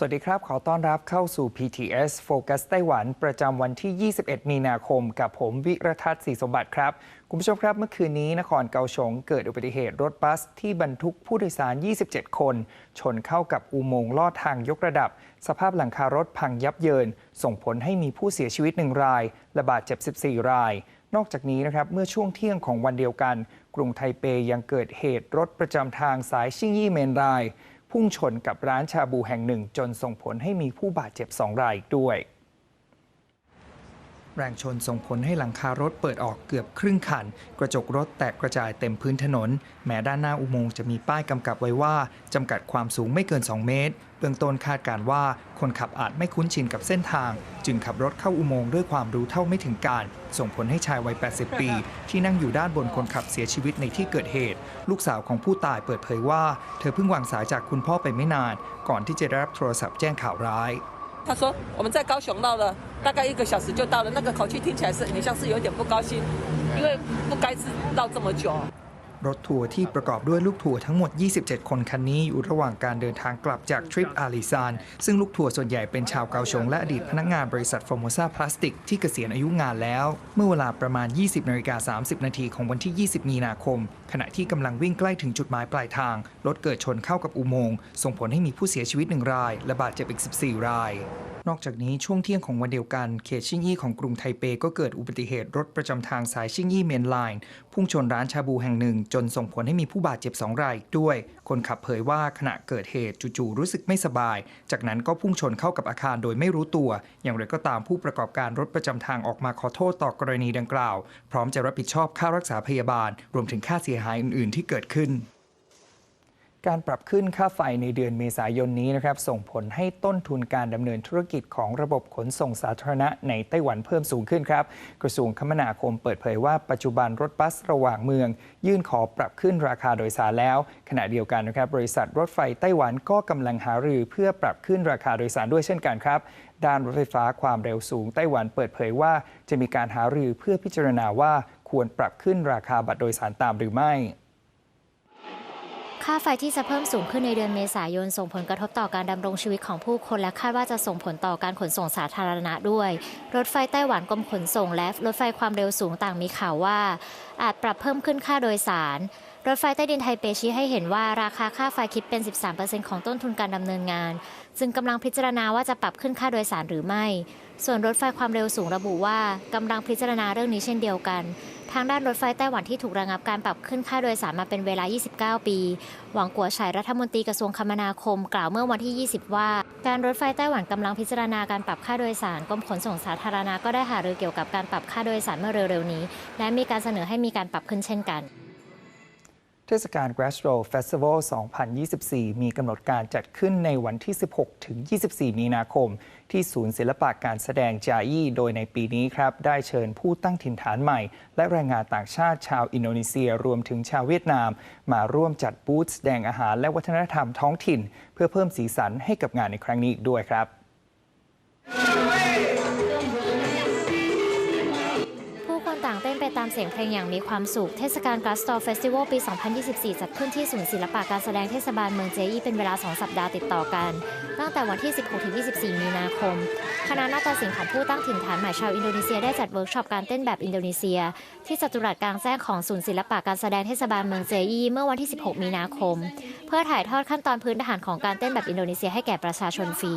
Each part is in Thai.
สวัสดีครับ ขอต้อนรับเข้าสู่ PTS Focus ไต้หวัน ประจำวันที่ 21 มีนาคม กับผมวิรทัศน์ศรีสมบัติครับ คุณผู้ชมครับเมื่อคืนนี้นครเกาสงเกิดอุบัติเหตุรถบัสที่บรรทุกผู้โดยสาร 27 คน ชนเข้ากับอุโมงค์ลอดทางยกระดับ สภาพหลังคารถพังยับเยิน ส่งผลให้มีผู้เสียชีวิตหนึ่งรายและบาดเจ็บ 14 ราย นอกจากนี้นะครับเมื่อช่วงเที่ยงของวันเดียวกัน กรุงไทเปยังเกิดเหตุรถประจำทางสายชิงยี่เมนราย พุ่งชนกับร้านชาบูแห่งหนึ่ง จนส่งผลให้มีผู้บาดเจ็บสองรายอีกด้วย แรงชนส่งผลให้หลังคารถเปิดออกเกือบครึ่งคัน กระจกรถแตกกระจายเต็มพื้นถนน แม้ด้านหน้าอุโมงค์จะมีป้ายกำกับไว้ว่าจำกัดความสูงไม่เกิน 2 เมตร เบื้องต้นคาดการว่าคนขับอาจไม่คุ้นชินกับเส้นทาง จึงขับรถเข้าอุโมงค์ด้วยความรู้เท่าไม่ถึงการ ส่งผลให้ชายวัย 80 ปี ที่นั่งอยู่ด้านบนคนขับเสียชีวิตในที่เกิดเหตุ ลูกสาวของผู้ตายเปิดเผยว่า เธอเพิ่งวางสายจากคุณพ่อไปไม่นาน ก่อนที่จะได้รับโทรศัพท์แจ้งข่าวร้าย 他说我们在高雄绕了大概一个小时就到了，那个口气听起来是很像是有点不高兴，因为不该是绕这么久。 รถทัวร์ที่ประกอบด้วยลูกทัวร์ทั้งหมด 27 คนคันนี้อยู่ระหว่างการเดินทางกลับจากทริปอาลิซาน ซึ่งลูกทัวร์ส่วนใหญ่เป็นชาวเกาชงและอดีตพนักงานบริษัทฟอร์โมซาพลาสติกที่เกษียณอายุงานแล้ว เมื่อเวลาประมาณ 20นาฬิกา30 นาทีของวันที่ 20 มีนาคม ขณะที่กำลังวิ่งใกล้ถึงจุดหมายปลายทาง รถเกิดชนเข้ากับอุโมงค์ส่งผลให้มีผู้เสียชีวิตหนึ่งราย และบาดเจ็บอีก 14 ราย นอกจากนี้ช่วงเที่ยงของวันเดียวกันเขตชิงยี่ของกรุงไทเปก็เกิดอุบัติเหตุรถประจำทางสายชิงยี่เมนไลน์พุ่งชนร้านชาบูแห่งหนึ่งจนส่งผลให้มีผู้บาดเจ็บ2รายอีกด้วย คนขับเผยว่าขณะเกิดเหตุจู่ๆรู้สึกไม่สบาย จากนั้นก็พุ่งชนเข้ากับอาคารโดยไม่รู้ตัว อย่างไรก็ตามผู้ประกอบการรถประจำทางออกมาขอโทษต่อกรณีดังกล่าว พร้อมจะรับผิดชอบค่ารักษาพยาบาล รวมถึงค่าเสียหายอื่น ๆ ที่เกิดขึ้น การปรับขึ้นค่าไฟในเดือนเมษายนนี้นะครับ ส่งผลให้ต้นทุนการดำเนินธุรกิจของระบบขนส่งสาธารณะในไต้หวันเพิ่มสูงขึ้นครับ กระทรวงคมนาคมเปิดเผยว่าปัจจุบันรถบัสระหว่างเมือง ยื่นขอปรับขึ้นราคาโดยสารแล้ว ขณะเดียวกันนะครับ บริษัทรถไฟไต้หวันก็กำลังหารือเพื่อปรับขึ้นราคาโดยสารด้วยเช่นกันครับด้านรถไฟฟ้าความเร็วสูงไต้หวันเปิดเผยว่า จะมีการหารือเพื่อพิจารณาว่าควรปรับขึ้นราคาบัตรโดยสารตามหรือไม่ ค่าไฟที่จะเพิ่มสูงขึ้นในเดือนเมษายนส่งผลกระทบต่อการดำรงชีวิตของผู้คนและคาดว่าจะส่งผลต่อการขนส่งสาธารณะด้วย รถไฟไต้หวันกรมขนส่งและรถไฟความเร็วสูงต่างมีข่าวว่า อาจปรับเพิ่มขึ้นค่าโดยสาร รถไฟใต้ดินไทเปชี้ให้เห็นว่าราคาค่าไฟคิดเป็น 13%ของต้นทุนการดำเนินงานจึงกำลังพิจารณาว่าจะปรับขึ้นค่าโดยสารหรือไม่ ส่วนรถไฟความเร็วสูงระบุว่ากำลังพิจารณาเรื่องนี้เช่นเดียวกัน ทางด้านรถไฟไต้หวันที่ถูกระงับการปรับขึ้นค่าโดยสารมาเป็นเวลา 29 ปี หวังกัวฉายรัฐมนตรีกระทรวงคมนาคม กล่าวเมื่อวันที่ 20 ว่า การรถไฟไต้หวันกำลังพิจารณาการปรับค่าโดยสารกรมขนส่งสาธารณะก็ได้หารือเกี่ยวกับการปรับค่าโดยสารเมื่อเร็วๆนี้ และมีการเสนอให้มีการปรับขึ้นเช่นกัน เทศกาล Gastro Festival 2024 มีกำหนดการจัดขึ้นในวันที่ 16 ถึง 24 มีนาคม ที่ศูนย์ศิลปะการแสดงจายีโดยในปีนี้ครับ ได้เชิญผู้ตั้งถิ่นฐานใหม่ และแรงงานต่างชาติชาวอินโดนีเซียรวมถึงชาวเวียดนาม มาร่วมจัดบูธแสดงอาหารและวัฒนธรรมท้องถิ่น เพื่อเพิ่มสีสันให้กับงานในครั้งนี้อีกด้วยครับ ต่างเต้นไปตามเสียงเพลงอย่างมีความสุข เทศกาล g l a s t o r Festival ปี 2024 จัดขึ้นที่ศูนย์ศิลปะการแสดงเทศบาลเมืองเจยี่เป็นเวลา 2 สัปดาห์ติดต่อกัน ตั้งแต่วันที่ 16-24 มีนาคม คณะนาฏศิลป์ของผู้ตั้งถิ่นฐานใหม่ชาวอินโดนีเซียได้จัดเวิร์กช็อปการเต้นแบบอินโดนีเซีย ที่จัตุรัสกลางแจ้งของศูนย์ศิลปะการแสดงเทศบาลเมืองเจยี่เมื่อวันที่ 16 มีนาคม เพื่อถ่ายทอดขั้นตอนพื้นฐานของการเต้นแบบอินโดนีเซียให้แก่ประชาชนฟรี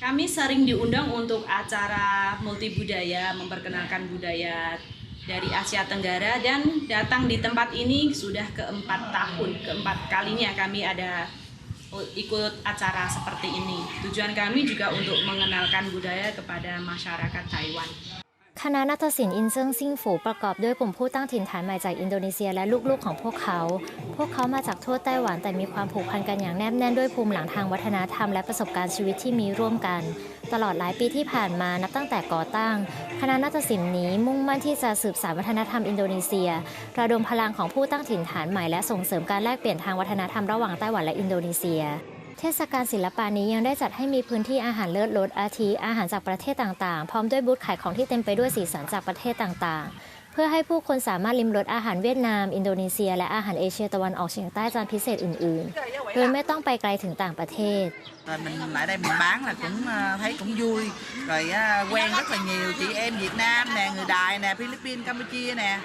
Kami sering diundang untuk acara multi budaya, memperkenalkan budaya dari Asia Tenggara dan datang di tempat ini sudah keempat tahun, keempat kalinya kami ada ikut acara seperti ini. Tujuan kami juga untuk mengenalkan budaya kepada masyarakat Taiwan. คณะนาฏศิลป์อินเซิงซิงฝูประกอบด้วยกลุ่มผู้ตั้งถิ่นฐานใหม่จากอินโดนีเซียและลูกๆของพวกเขา พวกเขามาจากทั่วไต้หวันแต่มีความผูกพันกันอย่างแนบแน่นด้วยภูมิหลังทางวัฒนธรรมและประสบการณ์ชีวิตที่มีร่วมกัน ตลอดหลายปีที่ผ่านมานับตั้งแต่ก่อตั้ง คณะนาฏศิลป์นี้มุ่งมั่นที่จะสืบสานวัฒนธรรมอินโดนีเซีย ระดมพลังของผู้ตั้งถิ่นฐานใหม่และส่งเสริมการแลกเปลี่ยนทางวัฒนธรรมระหว่างไต้หวันและอินโดนีเซียเทศกาลศิลปะนี้ยังได้จัดให้มีพื้นที่อาหารเลิศรสอาทิอาหารจากประเทศต่างๆ พร้อมด้วยบูธขายของที่เต็มไปด้วยสีสันจากประเทศต่างๆ พื่อพื่อให้ผู้คนสามารถลิมรสอาหารเวียดนาม อินโดนีเซีย และอาหารเอเชียตะวันออกเฉียงใต้จานพิเศษอื่นๆ โดยไม่ต้องไปไกลถึงต่างประเทศ Rồi mình lại đây mình bán là cũng ờ, thấy cũng vui rồi ờ, quen rất là nhiều chị em Việt Nam nè người Đài nè Philippines Campuchia nè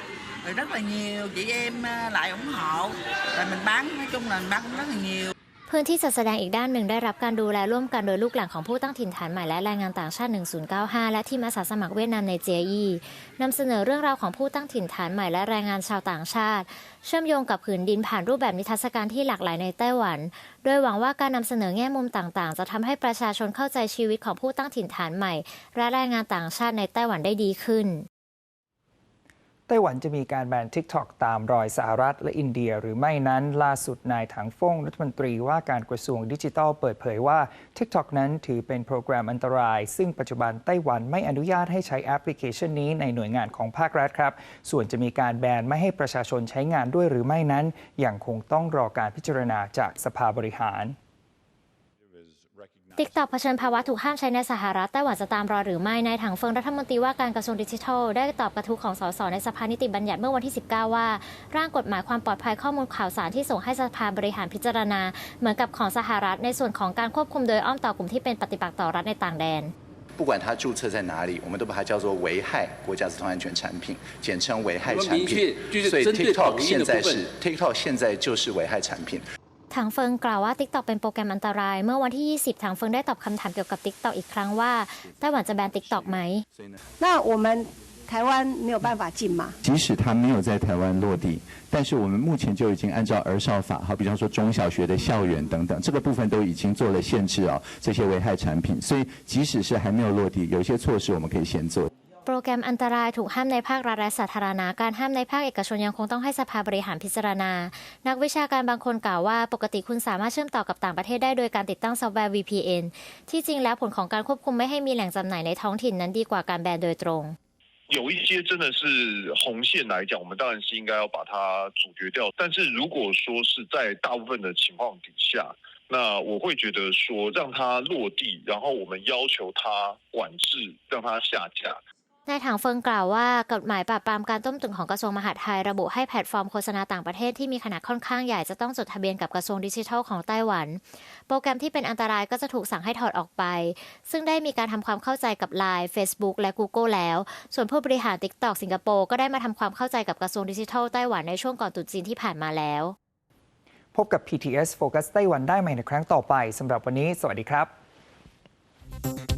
rồi rất là nhiều chị em ờ, lại ủng hộ rồi mình bán nói chung là mình bán cũng rất là nhiều พื้นที่จัดแสดงอีกด้านหนึ่งได้รับการดูแลร่วมกันโดยลูกหลานของผู้ตั้งถิ่นฐานใหม่และแรงงานต่างชาติ 1095 และทีมอาสาสมัครเวียดนามในเจียอีนำเสนอเรื่องราวของผู้ตั้งถิ่นฐานใหม่และแรงงานชาวต่างชาติ เชื่อมโยงกับผืนดินผ่านรูปแบบนิทรรศการที่หลากหลายในไต้หวัน โดยหวังว่าการนำเสนอแง่มุมต่างๆ จะทำให้ประชาชนเข้าใจชีวิตของผู้ตั้งถิ่นฐานใหม่ และแรงงานต่างชาติในไต้หวันได้ดีขึ้น ไต้หวันจะมีการแบน TikTok ตามรอยสหรัฐและอินเดียหรือไม่นั้น ล่าสุดนายถังฟงรัฐมนตรีว่าการกระทรวงดิจิทัลเปิดเผยว่า TikTok นั้นถือเป็นโปรแกรมอันตราย ซึ่งปัจจุบันไต้หวันไม่อนุญาตให้ใช้แอปพลิเคชันนี้ในหน่วยงานของภาครัฐครับ ส่วนจะมีการแบนไม่ให้ประชาชนใช้งานด้วยหรือไม่นั้นยังคงต้องรอการพิจารณาจากสภาบริหาร ติ๊กต็อกเผชิญภาวะถูกห้ามใช้ในสหรัฐไต้หวันจะตามรอยหรือไม่นายถังเฟิงรัฐมนตรีว่าการกระทรวงดิจิทัล ได้ตอบกระทู้ของสสในสภานิติบัญญัติเมื่อวันที่ 19 ว่า ร่างกฎหมายความปลอดภัยข้อมูลข่าวสารที่ส่งให้สภาบริหารพิจารณา เหมือนกับของสหรัฐในส่วนของการควบคุมโดยอ้อมต่อกลุ่มที่เป็นปฏิปักษ์ต่อรัฐในต่างแดน 不管它注册在哪里，我们都把它叫做危害国家自通安全产品，简称危害产我们明确品就是。所以针对 TikTok 抖音的现在部分是 TikTok 现在就是危害产品。 ถังเฟิงกล่าวว่า TikTok เป็นโปรแกรมอันตราย เมื่อวันที่ 20 ถังเฟิงได้ตอบคำถามเกี่ยวกับ TikTok อีกครั้งว่าไต้หวันจะแบน TikTok ไหม 那我们台湾没有办法进吗？即使它没有在台湾落地，但是我们目前就已经按照儿少法，好，比方说中小学的校园等等，这个部分都已经做了限制啊，这些危害产品。所以即使是还没有落地，有一些措施我们可以先做。 โปรแกรมอันตรายถูกห้ามในภาครัฐและสาธารณะ การห้ามในภาคเอกชนยังคงต้องให้สภาบริหารพิจารณา นักวิชาการบางคนกล่าวว่าปกติคุณสามารถเชื่อมต่อกับต่างประเทศได้โดยการติดตั้งซอฟต์แวร์ VPN ที่จริงแล้วผลของการควบคุมไม่ให้มีแหล่งจำหน่ายในท้องถิ่นนั้นดีกว่าการแบนโดยตรง 有一些真的是红线来讲，我们当然是应该要把它阻绝掉。但是如果说是在大部分的情况底下，那我会觉得说让它落地，然后我们要求它管制，让它下架。 นายถังเฟิงกล่าวว่ากฎหมายปราบปรามการต้มตุ๋นของกระทรวงมหาดไทยระบุให้แพลตฟอร์มโฆษณาต่างประเทศที่มีขนาดค่อนข้างใหญ่จะต้องจดทะเบียนกับกระทรวงดิจิทัลของไต้หวัน โปรแกรมที่เป็นอันตรายก็จะถูกสั่งให้ถอดออกไป ซึ่งได้มีการทำความเข้าใจกับ Line Facebook และ Google แล้ว ส่วนผู้บริหาร TikTok สิงคโปร์ก็ได้มาทำความเข้าใจกับกระทรวงดิจิทัลไต้หวันในช่วงก่อนตรุษจีนที่ผ่านมาแล้ว พบกับ PTS Focus ไต้หวันได้ใหม่ในครั้งต่อไปสำหรับวันนี้ สวัสดีครับ